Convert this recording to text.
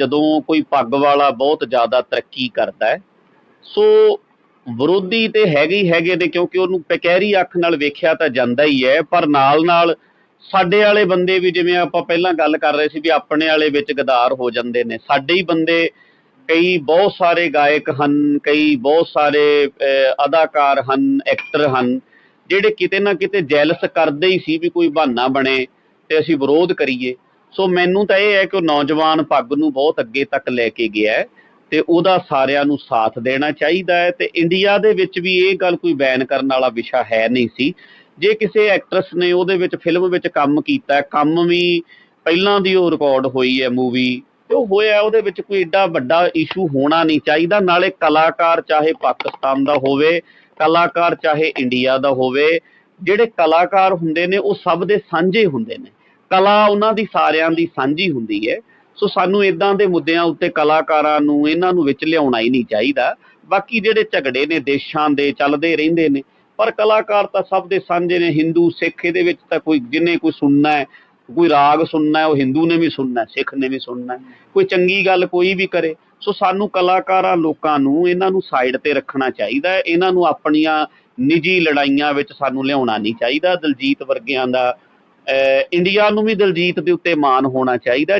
ਜਦੋਂ ਕੋਈ ਪੱਗ ਵਾਲਾ ਬਹੁਤ ਜ਼ਿਆਦਾ ਤਰੱਕੀ ਕਰਦਾ ਹੈ, ਸੋ ਵਿਰੋਧੀ ਤੇ ਹੈਗੇ ਹੀ ਹੈਗੇ ਨੇ, ਕਿਉਂਕਿ ਉਹਨੂੰ ਪਕੈਰੀ ਅੱਖ ਨਾਲ ਵੇਖਿਆ ਤਾਂ ਜਾਂਦਾ ਹੀ ਹੈ, ਪਰ ਨਾਲ ਨਾਲ ਸਾਡੇ ਵਾਲੇ ਬੰਦੇ ਵੀ ਜਿਵੇਂ ਆਪਾਂ ਪਹਿਲਾਂ ਗੱਲ ਕਰ ਰਹੇ ਸੀ ਵੀ ਆਪਣੇ ਵਾਲੇ ਵਿੱਚ ਗਦਾਰ ਹੋ ਜਾਂਦੇ ਨੇ। ਸਾਡੇ ਹੀ ਬੰਦੇ ਕਈ ਬਹੁਤ ਸਾਰੇ ਗਾਇਕ ਹਨ, ਕਈ ਬਹੁਤ ਸਾਰੇ ਅਦਾਕਾਰ ਹਨ ਐਕਟਰ ਹਨ, ਜਿਹੜੇ ਕਿਤੇ ਨਾ ਕਿਤੇ ਜੈਲਸ ਕਰਦੇ ਹੀ ਸੀ ਵੀ ਕੋਈ ਬਹਾਨਾ ਬਣੇ ਤੇ ਅਸੀਂ ਵਿਰੋਧ ਕਰੀਏ। ਸੋ ਮੈਨੂੰ ਤਾਂ ਇਹ ਹੈ ਕਿ ਉਹ ਨੌਜਵਾਨ ਪੱਗ ਨੂੰ ਬਹੁਤ ਅੱਗੇ ਤੱਕ ਲੈ ਕੇ ਗਿਆ ਹੈ ਤੇ ਉਹਦਾ ਸਾਰਿਆਂ ਨੂੰ ਸਾਥ ਦੇਣਾ ਚਾਹੀਦਾ ਹੈ ਤੇ ਇੰਡੀਆ ਦੇ ਵਿੱਚ ਵੀ ਇਹ ਗੱਲ ਕੋਈ ਬੈਨ ਕਰਨ ਵਾਲਾ ਵਿਸ਼ਾ ਹੈ ਨਹੀਂ ਸੀ। ਜੇ ਕਿਸੇ ਐਕਟਰਸ ਨੇ ਉਹਦੇ ਵਿੱਚ ਫਿਲਮ ਵਿੱਚ ਕੰਮ ਕੀਤਾ ਕੰਮ ਵੀ ਪਹਿਲਾਂ ਦੀ ਉਹ ਰਿਕਾਰਡ ਹੋਈ ਹੈ ਮੂਵੀ ਤੇ ਉਹ ਹੋਇਆ ਉਹਦੇ ਵਿੱਚ ਕੋਈ ਏਡਾ ਵੱਡਾ ਇਸ਼ੂ ਹੋਣਾ ਨਹੀਂ ਚਾਹੀਦਾ, ਨਾਲੇ ਕਲਾਕਾਰ ਚਾਹੇ ਪਾਕਿਸਤਾਨ ਦਾ ਹੋਵੇ, ਕਲਾਕਾਰ ਚਾਹੇ ਇੰਡੀਆ ਦਾ ਹੋਵੇ, ਜਿਹੜੇ ਕਲਾਕਾਰ ਹੁੰਦੇ ਨੇ ਉਹ ਸਭ ਦੇ ਸਾਂਝੇ ਹੁੰਦੇ ਨੇ। ਕਲਾ ਉਹਨਾਂ ਦੀ ਸਾਰਿਆਂ ਦੀ ਸਾਂਝੀ ਹੁੰਦੀ ਹੈ। ਸੋ ਸਾਨੂੰ ਇਦਾਂ ਦੇ ਮੁੱਦਿਆਂ ਉੱਤੇ ਕਲਾਕਾਰਾਂ ਨੂੰ, ਇਹਨਾਂ ਨੂੰ ਵਿੱਚ ਲਿਆਉਣਾ ਹੀ ਨਹੀਂ ਚਾਹੀਦਾ। ਬਾਕੀ ਜਿਹੜੇ ਝਗੜੇ ਨੇ, ਦੇਸ਼ਾਂ ਦੇ ਚੱਲਦੇ ਰਹਿੰਦੇ ਨੇ, ਪਰ ਕਲਾਕਾਰ ਤਾਂ ਸਭ ਦੇ ਸਾਂਝੇ ਨੇ। ਹਿੰਦੂ, ਸਿੱਖ ਇਹਦੇ ਵਿੱਚ ਤਾਂ ਕੋਈ ਜਿੰਨੇ ਕੋਈ ਸੁਣਨਾ ਹੈ, ਕੋਈ ਰਾਗ ਸੁਣਨਾ ਹੈ, ਉਹ ਹਿੰਦੂ ਨੇ ਵੀ ਸੁਣਨਾ ਹੈ, ਸਿੱਖ ਨੇ ਵੀ ਸੁਣਨਾ ਹੈ। ਕੋਈ ਚੰਗੀ ਗੱਲ ਕੋਈ ਵੀ ਕਰੇ, ਸੋ ਸਾਨੂੰ ਕਲਾਕਾਰਾਂ ਲੋਕਾਂ ਨੂੰ ਇਹਨਾਂ ਨੂੰ ਸਾਈਡ ਤੇ ਰੱਖਣਾ ਚਾਹੀਦਾ ਹੈ। ਇਹਨਾਂ ਨੂੰ ਆਪਣੀਆਂ ਨਿੱਜੀ ਲੜਾਈਆਂ ਵਿੱਚ ਸਾਨੂੰ ਲਿਆਉਣਾ ਨਹੀਂ ਚਾਹੀਦਾ। ਦਲਜੀਤ ਵਰਗਿਆਂ ਦਾ ਇੰਡੀਆ ਨੂੰ ਵੀ ਦਲਜੀਤ ਦੇ ਉੱਤੇ ਮਾਣ ਹੋਣਾ ਚਾਹੀਦਾ।